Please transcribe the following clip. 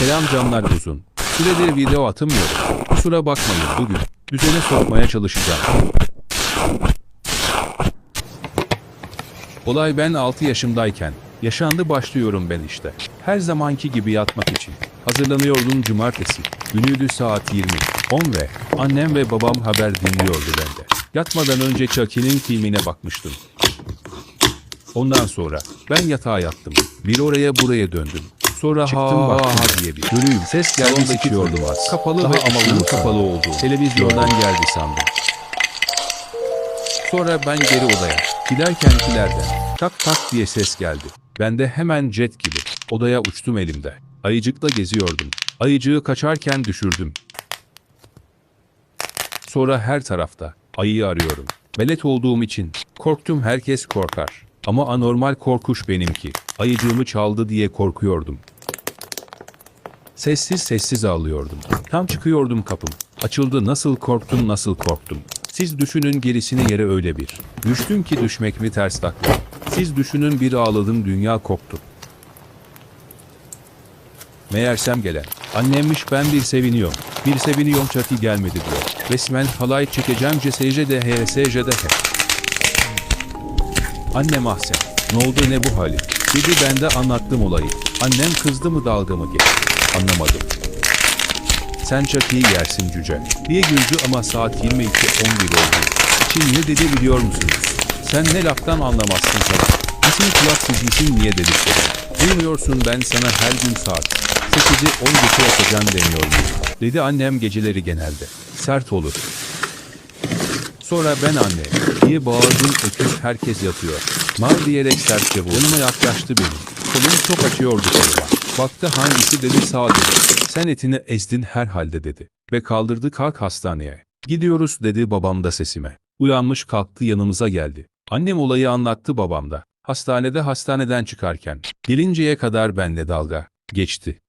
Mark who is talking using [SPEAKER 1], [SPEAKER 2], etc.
[SPEAKER 1] Selam canlar uzun. Süredir video atamıyorum. Kusura bakmayın bugün. Düzene sokmaya çalışacağım. Olay ben 6 yaşımdayken. Yaşandı başlıyorum ben işte. Her zamanki gibi yatmak için. Hazırlanıyordum cumartesi. Günüydü saat 20. 10 ve annem ve babam haber dinliyordu bende. Yatmadan önce Chucky'nin filmine bakmıştım. Ondan sonra ben yatağa yattım. Bir oraya buraya döndüm. Sonra
[SPEAKER 2] Çıktım
[SPEAKER 1] ha
[SPEAKER 2] baktım.
[SPEAKER 1] ha diye bir görüyüm. Ses geldi sıkıyordum az. Kapalı
[SPEAKER 2] Daha
[SPEAKER 1] ve
[SPEAKER 2] ama
[SPEAKER 1] ışığın
[SPEAKER 2] bunu
[SPEAKER 1] kapalı oldu. Televizyondan geldi sandım. Sonra ben geri odaya. Giderkenkilerden tak tak diye ses geldi. Ben de hemen jet gibi odaya uçtum elimde. Ayıcıkla geziyordum. Ayıcığı kaçarken düşürdüm. Sonra her tarafta ayıyı arıyorum. Belet olduğum için korktum herkes korkar. Ama anormal korkuş benimki. Ayıcığımı çaldı diye korkuyordum. Sessiz sessiz ağlıyordum. Tam çıkıyordum kapım. Açıldı nasıl korktum nasıl korktum. Siz düşünün gerisini yere öyle bir. Düştüm ki düşmek mi ters takla. Siz düşünün bir ağladım dünya koptu. Meğersem gelen. Annemmiş ben bir seviniyorum. Bir seviniyorum çati gelmedi diyor. Resmen halay çekeceğim CSC'de HSC'de he. Annem ahsen. Ne oldu ne bu hali? Dedi ben de anlattım olayı. Annem kızdı mı dalga mı geçti? Anlamadım. Sen çok iyi yersin cüce. diye güldü ama saat 22.11 oldu. İçin ne dedi biliyor musunuz? Sen ne laftan anlamazsın sana. Kesin kulak sizlisin niye dedik dedim. Duymuyorsun ben sana her gün saat 8'i 10 geçe yapacağım demiyorum. Dedi annem geceleri genelde. Sert olur. Sonra ben anne diye bağırdım öküz herkes yatıyor. Mal diyerek sertçe vurdu. Yanıma yaklaştı benim. Kolum çok açıyordu koluma. Baktı hangisi dedi sağ dedi. Sen etini ezdin herhalde dedi. Ve kaldırdı kalk hastaneye. Gidiyoruz dedi babam da sesime. Uyanmış kalktı yanımıza geldi. Annem olayı anlattı babam da. Hastanede hastaneden çıkarken. Gelinceye kadar benle dalga. Geçti.